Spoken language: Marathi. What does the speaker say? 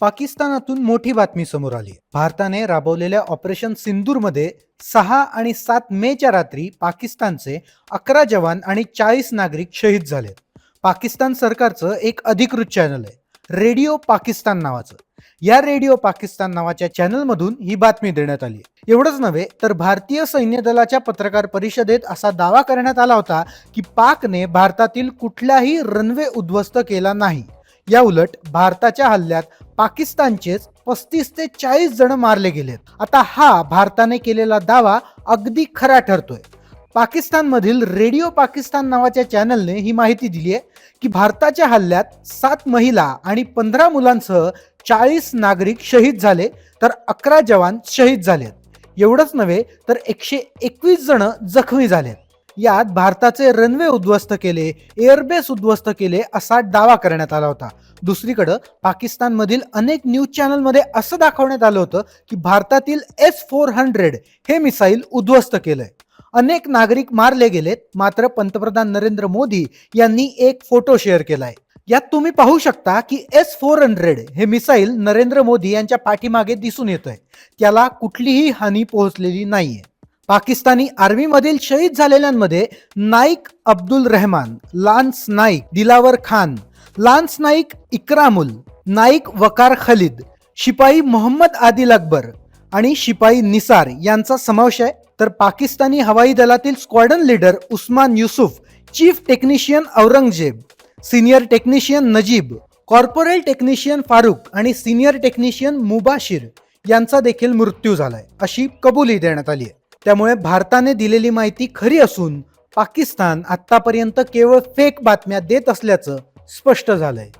पाकिस्तानातून मोठी बातमी समोर आली. भारताने राबवलेल्या ऑपरेशन सिंदूरमध्ये सहा आणि सात मेच्या रात्री पाकिस्तानचे अकरा जवान आणि चाळीस नागरिक शहीद झाले. पाकिस्तान सरकारचं एक अधिकृत चॅनल आहे. रेडिओ पाकिस्तान नावाचं. या रेडिओ पाकिस्तान नावाच्या चॅनलमधून ही बातमी देण्यात आली. एवढंच नव्हे तर भारतीय सैन्य दलाच्या पत्रकार परिषदेत असा दावा करण्यात आला होता की पाकने भारतातील कुठलाही रनवे उद्ध्वस्त केला नाही. या उलट भारताच्या हल्ल्यात पाकिस्तानचेच पस्तीस ते चाळीस जण मारले गेलेत. आता हा भारताने केलेला दावा अगदी खरा ठरतोय. पाकिस्तानमधील रेडिओ पाकिस्तान नावाच्या चॅनलने ही माहिती दिली आहे की भारताच्या हल्ल्यात सात महिला आणि पंधरा मुलांसह चाळीस नागरिक शहीद झाले तर अकरा जवान शहीद झालेत. एवढंच नव्हे तर एकशे एकवीस जण जखमी झालेत. यात भारताचे रनवे उद्ध्वस्त केले एअरबेस उद्ध्वस्त केले असा दावा करण्यात आला होता. दुसरीकडं पाकिस्तानमधील अनेक न्यूज चॅनलमध्ये असं दाखवण्यात आलं होतं की भारतातील एस फोर हंड्रेड हे मिसाईल उद्ध्वस्त केलंय. अनेक नागरिक मारले गेलेत मात्र पंतप्रधान नरेंद्र मोदी यांनी एक फोटो शेअर केलाय. यात तुम्ही पाहू शकता की एस फोर हंड्रेड हे मिसाईल नरेंद्र मोदी यांच्या पाठीमागे दिसून येत आहे त्याला कुठलीही हानी पोहोचलेली नाहीये. पाकिस्तानी आर्मीमधील शहीद झालेल्यांमध्ये नाईक अब्दुल रहमान लान्स नाईक दिलावर खान लान्स नाईक इक्रामुल नाईक वकार खलीद शिपाई मोहम्मद आदिल अकबर आणि शिपाई निसार यांचा समावेश आहे. तर पाकिस्तानी हवाई दलातील squadron leader Usman Yusuf chief technician Aurangzeb senior technician Najeeb corporal technician Farooq आणि सिनियर टेक्निशियन मुबाशिर यांचा देखील मृत्यू झालाय अशी कबुली देण्यात आली आहे. त्यामुळे भारताने दिलेली माहिती खरी असून पाकिस्तान आतापर्यंत केवळ फेक बातम्या देत असल्याचं स्पष्ट झालंय.